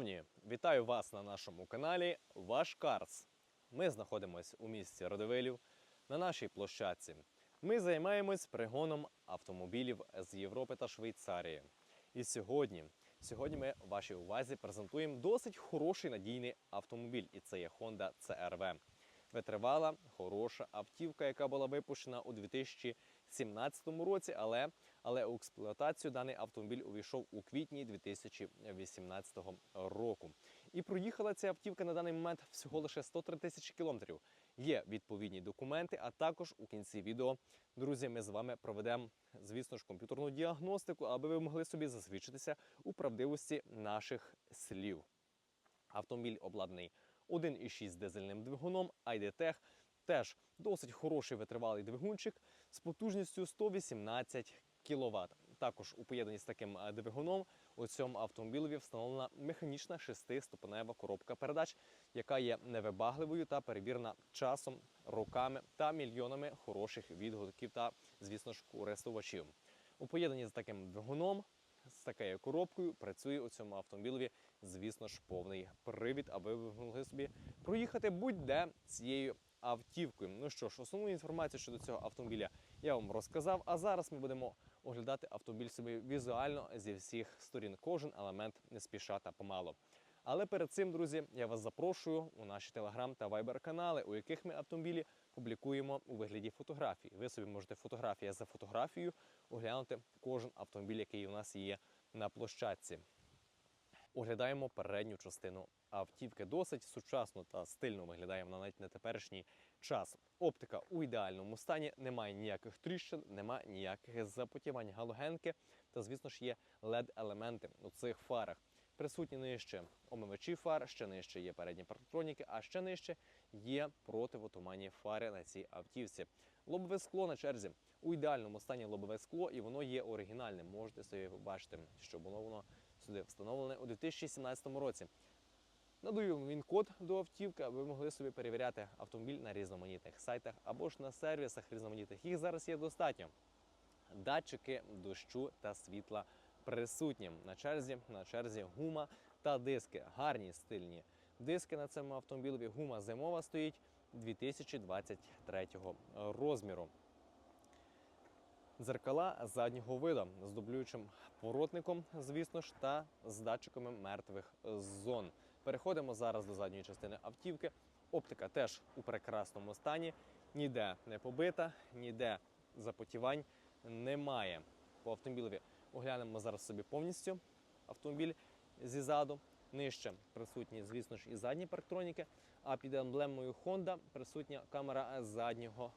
Шановні, вітаю вас на нашому каналі Ваш Карс. Ми знаходимося у місті Родовилів на нашій площадці. Ми займаємось пригоном автомобілів з Європи та Швейцарії. І сьогодні, сьогодні ми вашій увазі презентуємо досить хороший надійний автомобіль, і це є Honda CR-V. Витривала, хороша автівка, яка була випущена у 2017 році, але, але у експлуатацію даний автомобіль увійшов у квітні 2018 року. І проїхала ця автівка на даний момент всього лише 103 тисячі кілометрів. Є відповідні документи, а також у кінці відео, друзі, ми з вами проведемо, звісно ж, комп'ютерну діагностику, аби ви могли собі засвідчитися у правдивості наших слів. Автомобіль обладнаний 1,6 дизельним двигуном, IDTech. Теж досить хороший витривалий двигунчик з потужністю 118 кВт. Також у поєднанні з таким е, двигуном у цьому автомобілеві встановлена механічна шестиступенева коробка передач, яка є невибагливою та перевірена часом, роками та мільйонами хороших відгуків та, звісно ж, користувачів. У поєднанні з таким двигуном з такою коробкою працює у цьому автомобілеві, звісно ж, повний привід, аби ви могли собі проїхати будь-де цією автівкою. Ну що ж, основну інформацію щодо цього автомобіля я вам розказав. А зараз ми будемо оглядати автомобіль собі візуально зі всіх сторін. Кожен елемент не спіша та помало. Але перед цим, друзі, я вас запрошую у наші телеграм та вайбер канали, у яких ми автомобілі публікуємо у вигляді фотографій. Ви собі можете фотографія за фотографією оглянути кожен автомобіль, який у нас є на площадці. Оглядаємо передню частину автівки. Досить сучасно та стильно виглядає вона навіть на теперішній час. Оптика у ідеальному стані, немає ніяких тріщин, немає ніяких запотівань галогенки. Та, звісно ж, є LED-елементи у цих фарах. Присутні нижче омивачі фар, ще нижче є передні парктроніки, а ще нижче є противотуманні фари на цій автівці. Лобове скло на черзі. У ідеальному стані лобове скло, і воно є оригінальним. Можете собі побачити, що було воно сюди встановлене у 2017 році. Надаю він код до автівки, аби ви могли собі перевіряти автомобіль на різноманітних сайтах або ж на сервісах різноманітних. Їх зараз є достатньо. Датчики дощу та світла присутні. На черзі, на черзі гума та диски. Гарні стильні диски на цьому автомобілі. Гума зимова стоїть 2023 розміру. Дзеркала заднього виду з дублюючим поворотником, звісно ж, та з датчиками мертвих зон. Переходимо зараз до задньої частини автівки. Оптика теж у прекрасному стані, ніде не побита, ніде запотівань немає. По автомобілеві оглянемо зараз собі повністю автомобіль зі заду. Нижче присутні, звісно ж, і задні парктроніки, а під емблемою Honda присутня камера заднього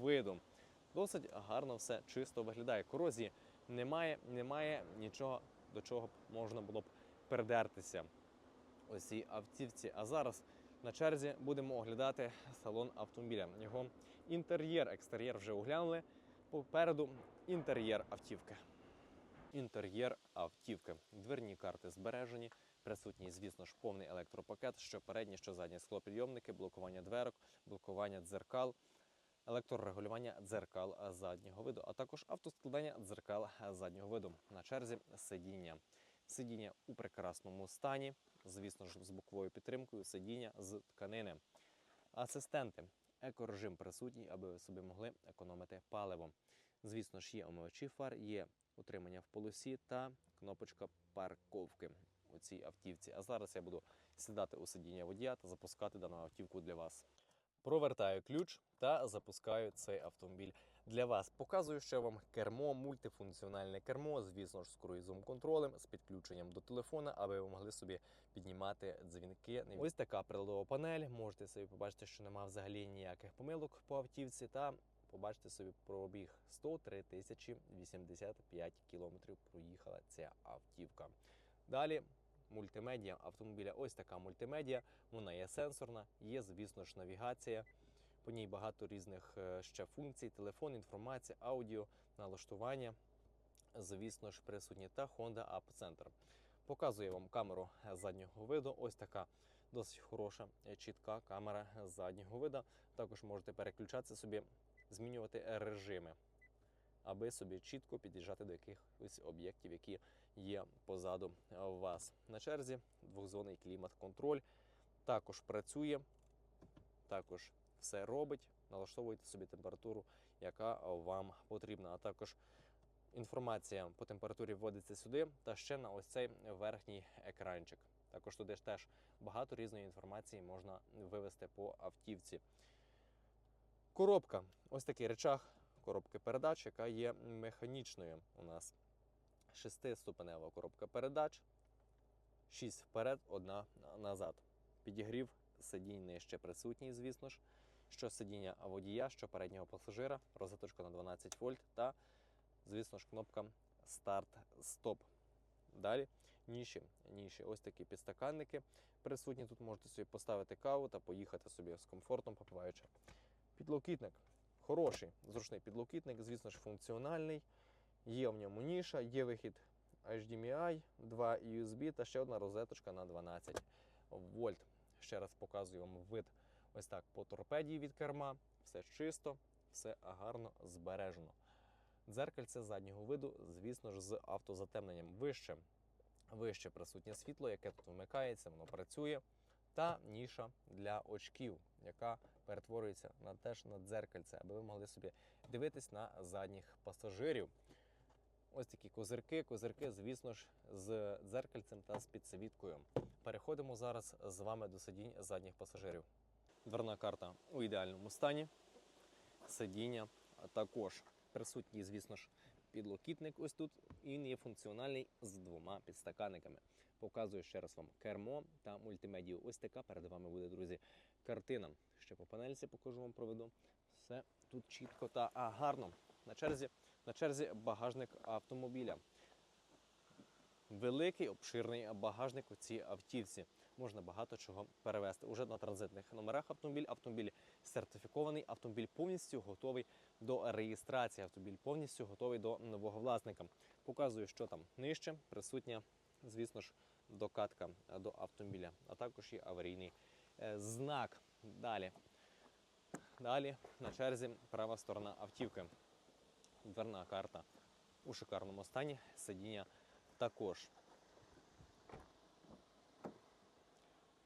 виду. Досить гарно все чисто виглядає. Корозії немає, немає нічого, до чого б можна було б придертися ось цій автівці. А зараз на черзі будемо оглядати салон автомобіля. Його інтер'єр, екстер'єр вже оглянули. Попереду інтер'єр автівки. Інтер'єр автівки. Дверні карти збережені. Присутній, звісно ж, повний електропакет, що передні, що задні склопідйомники, блокування дверок, блокування дзеркал, електрорегулювання дзеркал заднього виду, а також автоскладання дзеркал заднього виду. На черзі сидіння. Сидіння у прекрасному стані, звісно ж, з боковою підтримкою, сидіння з тканини. Асистенти. Екорежим присутній, аби ви собі могли економити паливо. Звісно ж, є омивачі фар, є утримання в полосі та кнопочка парковки у цій автівці. А зараз я буду сідати у сидіння водія та запускати дану автівку для вас. Провертаю ключ та запускаю цей автомобіль для вас. Показую ще вам кермо, мультифункціональне кермо, звісно ж, з круїзом контролем, з підключенням до телефона, аби ви могли собі піднімати дзвінки. Ось така приладова панель. Можете собі побачити, що немає взагалі ніяких помилок по автівці. Та побачите собі пробіг 103 тисячі 85 кілометрів. Проїхала ця автівка. Далі мультимедіа автомобіля. Ось така мультимедіа. Вона є сенсорна, є, звісно ж, навігація. По ній багато різних е, ще функцій: телефон, інформація, аудіо, налаштування. Звісно ж, присутні та Honda App Center. Показує вам камеру заднього виду. Ось така досить хороша, е, чітка камера заднього виду. Також можете переключатися собі, змінювати режими, аби собі чітко під'їжджати до якихось об'єктів, які є позаду вас. На черзі двохзонний клімат-контроль також працює, також все робить. Налаштовуйте собі температуру, яка вам потрібна. А також інформація по температурі вводиться сюди та ще на ось цей верхній екранчик. Також туди ж теж багато різної інформації можна вивести по автівці. Коробка. Ось такий речах коробки передач, яка є механічною у нас. Шестиступенева коробка передач. 6 вперед, одна назад. Підігрів сидінь нижче присутній, звісно ж. Що сидіння водія, що переднього пасажира, розеточка на 12 вольт та, звісно ж, кнопка старт-стоп. Далі ніші, ніші, ось такі підстаканники присутні. Тут можете собі поставити каву та поїхати собі з комфортом, попиваючи. Підлокітник хороший, зручний підлокітник, звісно ж, функціональний. Є в ньому ніша, є вихід HDMI, 2 USB та ще одна розеточка на 12 вольт. Ще раз показую вам вид ось так по торпеді від керма. Все чисто, все гарно збережено. Дзеркальце заднього виду, звісно ж, з автозатемненням вище. Вище присутнє світло, яке тут вмикається, воно працює. Та ніша для очків, яка перетворюється на теж на дзеркальце, аби ви могли собі дивитись на задніх пасажирів. Ось такі козирки. Козирки, звісно ж, з дзеркальцем та з підсвіткою. Переходимо зараз з вами до сидінь задніх пасажирів. Дверна карта у ідеальному стані. Сидіння також присутній, звісно ж, підлокітник ось тут. Він є функціональний з двома підстаканниками. Показую ще раз вам кермо та мультимедію. Ось така перед вами буде, друзі, картина. Ще по панельці покажу вам проведу. Все тут чітко та гарно. На черзі, на черзі багажник автомобіля. Великий обширний багажник у цій автівці. Можна багато чого перевезти. Уже на транзитних номерах автомобіль. Автомобіль сертифікований, автомобіль повністю готовий до реєстрації. Автомобіль повністю готовий до нового власника. Показую, що там нижче. Присутня, звісно ж, докатка до автомобіля, а також і аварійний е, знак. Далі. Далі на черзі права сторона автівки. Дверна карта у шикарному стані. Сидіння також.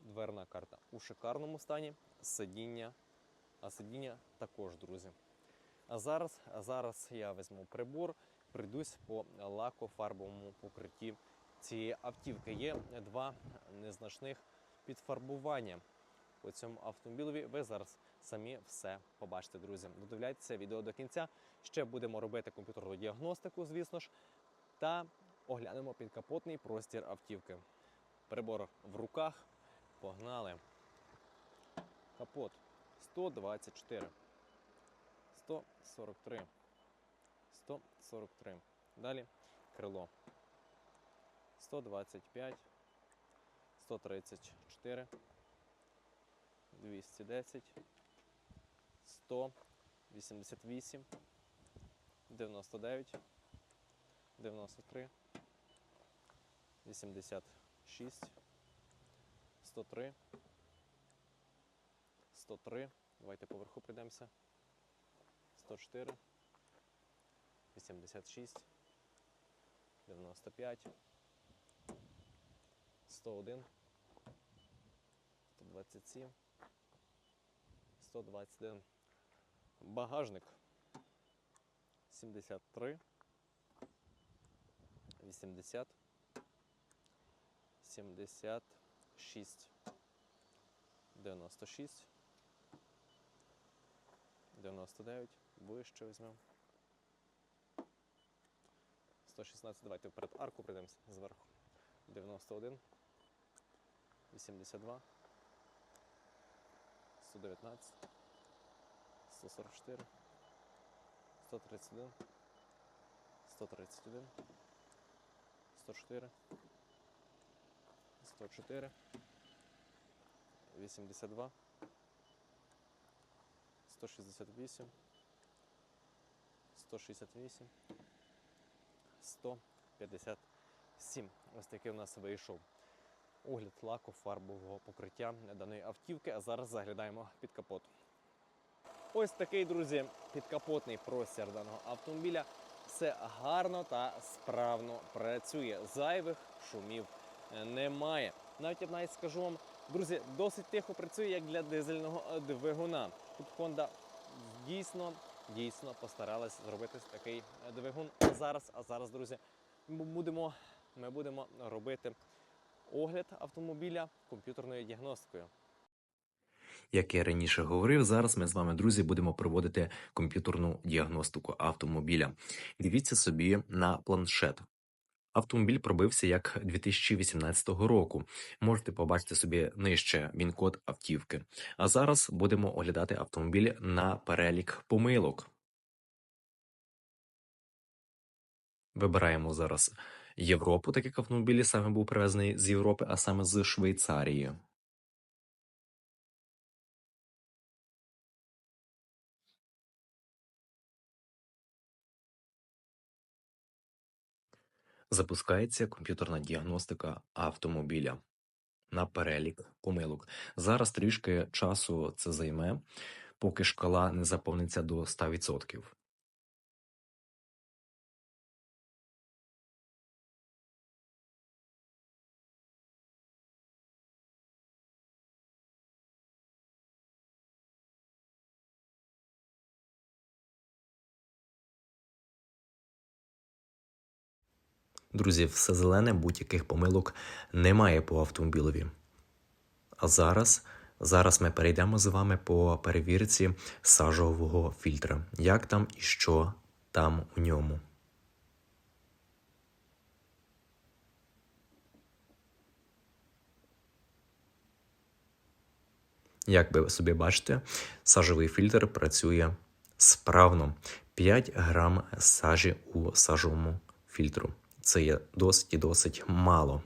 Дверна карта у шикарному стані. Сидіння. А сидіння також, друзі. А зараз, а зараз я візьму прибор, прийдусь по лакофарбовому покритті цієї автівки. Є два незначних підфарбування по цьому автомобілеві. Ви зараз самі все побачите, друзі. Додивляйтеся відео до кінця. Ще будемо робити комп'ютерну діагностику, звісно ж, та оглянемо підкапотний простір автівки. Прибор в руках. Погнали. Капот 124. 143. 143. Далі крило. 125. 134. 210. 100. 88. 99. 93. 86. 103. 103. Давайте поверху прийдемося. 104. 86. 95. 101. 127. 121. Багажник. 73. 80. 76. 96. 99. Вище візьмемо. 116. Давайте вперед арку прийдемося зверху. 91. 82. 119. 144. 131. 131. 104. 104. 82. 168. 168. 157. Ось такий у нас вийшов огляд лаку фарбового покриття даної автівки. А зараз заглядаємо під капот. Ось такий, друзі, підкапотний простір даного автомобіля. все гарно та справно працює. Зайвих шумів е, немає. Навіть я навіть скажу вам, друзі, досить тихо працює як для дизельного е, двигуна. Тут Honda дійсно, дійсно постаралась зробити такий е, двигун. А зараз, а зараз, друзі, будемо, ми будемо робити огляд автомобіля комп'ютерною діагностикою. Як я раніше говорив, зараз ми з вами, друзі, будемо проводити комп'ютерну діагностику автомобіля. Дивіться собі на планшет. Автомобіль пробився як 2018 року. Можете побачити собі нижче він-код автівки. А зараз будемо оглядати автомобіль на перелік помилок. Вибираємо зараз Європу, так як автомобіль саме був привезений з Європи, а саме з Швейцарії. Запускається комп'ютерна діагностика автомобіля на перелік помилок. Зараз трішки часу це займе, поки шкала не заповниться до 100%. Друзі, все зелене, будь-яких помилок немає по автомобілеві. А зараз, зараз ми перейдемо з вами по перевірці сажового фільтра. Як там і що там у ньому. Як ви собі бачите, сажовий фільтр працює справно. 5 грам сажі у сажовому фільтру. Це є досить і досить мало.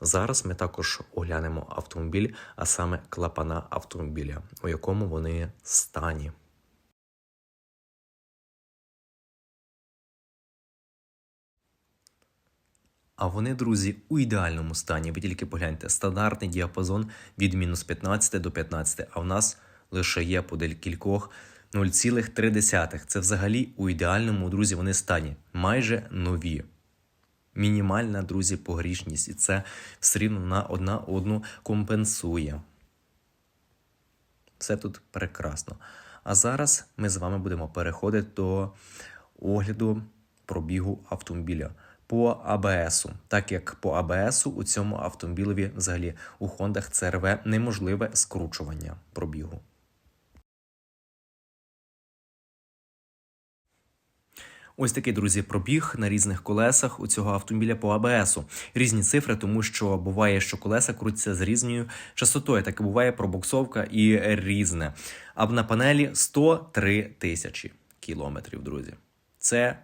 Зараз ми також оглянемо автомобіль, а саме клапана автомобіля, у якому вони стані. А вони, друзі, у ідеальному стані. Ви тільки погляньте, стандартний діапазон від мінус 15 до 15, а в нас лише є по кількох 0,3. Це взагалі у ідеальному, друзі, вони стані. Майже нові. Мінімальна, друзі, погрішність. І це все рівно на одна одну компенсує. Все тут прекрасно. А зараз ми з вами будемо переходити до огляду пробігу автомобіля по АБСу. Так як по АБСу у цьому автомобілеві взагалі у Хондах CRV неможливе скручування пробігу. Ось такий, друзі, пробіг на різних колесах у цього автомобіля по АБСу. Різні цифри, тому що буває, що колеса крутяться з різною частотою, так і буває пробуксовка і різне. А на панелі 103 тисячі кілометрів, друзі. Це,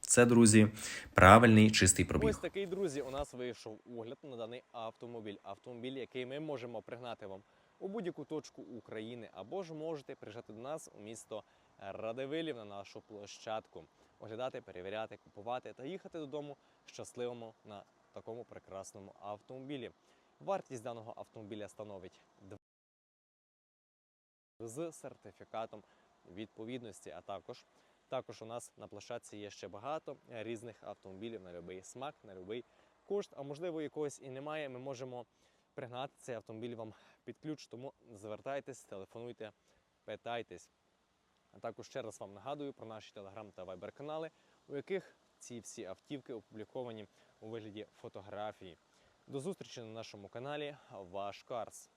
це, друзі, правильний чистий пробіг. Ось такий, друзі, у нас вийшов огляд на даний автомобіль. Автомобіль, який ми можемо пригнати вам у будь-яку точку України, або ж можете приїжджати до нас у місто Радивилів на нашу площадку, оглядати, перевіряти, купувати та їхати додому щасливому на такому прекрасному автомобілі. Вартість даного автомобіля становить дв- з сертифікатом відповідності, а також також у нас на площадці є ще багато різних автомобілів на будь-який смак, на будь-який кошт. А можливо, якогось і немає. Ми можемо пригнати цей автомобіль вам під ключ. Тому звертайтесь, телефонуйте, питайтесь. А також ще раз вам нагадую про наші телеграм та вайбер канали, у яких ці всі автівки опубліковані у вигляді фотографії. До зустрічі на нашому каналі Ваш Карс.